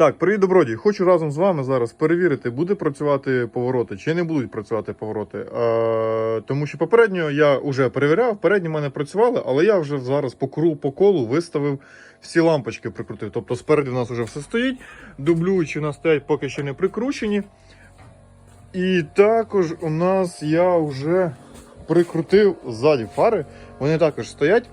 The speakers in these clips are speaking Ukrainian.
Так, привіт, добродій. Хочу разом з вами зараз перевірити, буде працювати повороти чи не будуть працювати повороти. Е, тому що попередньо я вже перевіряв, передні в мене працювали, але я вже зараз по кру по колу виставив всі лампочки прикрутив. Тобто спереді у нас вже все стоїть, дублюючі у нас стоять поки що не прикручені. І також у нас я вже прикрутив ззаді фари. Вони також стоять.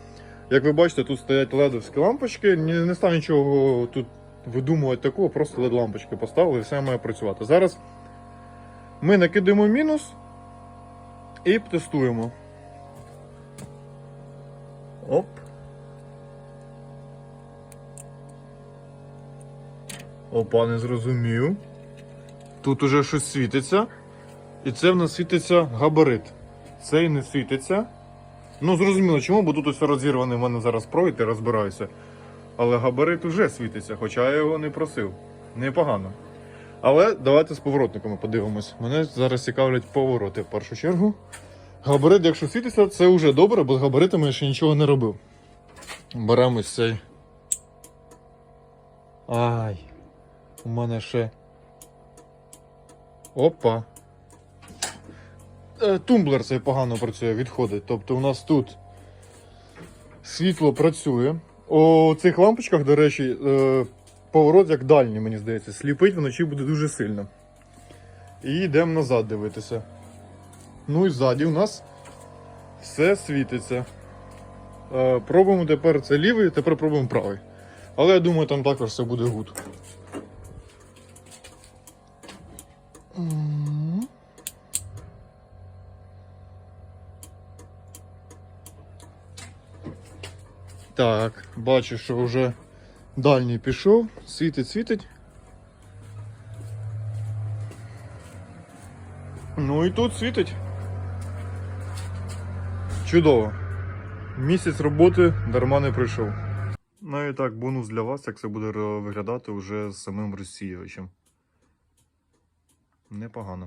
Як ви бачите, тут стоять ледовські лампочки. Не, не став нічого тут видумувати такого, просто led лампочки поставили і все має працювати. Зараз ми накидаємо мінус і тестуємо. Оп. Опа, не зрозумів. Тут уже щось світиться. І це в нас світиться габарит. Цей не світиться. Ну, зрозуміло, чому, бо тут усе розірване, в мене зараз провід, я розбираюся. Але габарит вже світиться, хоча я його не просив. Непогано. Але давайте з поворотниками подивимось. Мене зараз цікавлять повороти в першу чергу. Габарит, якщо світиться, це вже добре, бо з габаритами я ще нічого не робив. Беремо цей. Ай. У мене ще. Опа. Е, Тумблер цей погано працює, відходить. Тобто у нас тут світло працює. У цих лампочках, до речі, е, поворот як дальній, мені здається. Сліпить вночі буде дуже сильно. І йдемо назад дивитися. Ну і ззаді у нас все світиться. Е, Пробуємо тепер це лівий, тепер пробуємо правий. Але я думаю, там також все буде гуд. Так, бачу, що вже дальній пішов, світить, світить. Ну і тут світить. Чудово. Місяць роботи дарма не пройшов. Ну і так, бонус для вас, як це буде виглядати вже з самим розсіювачем. Непогано.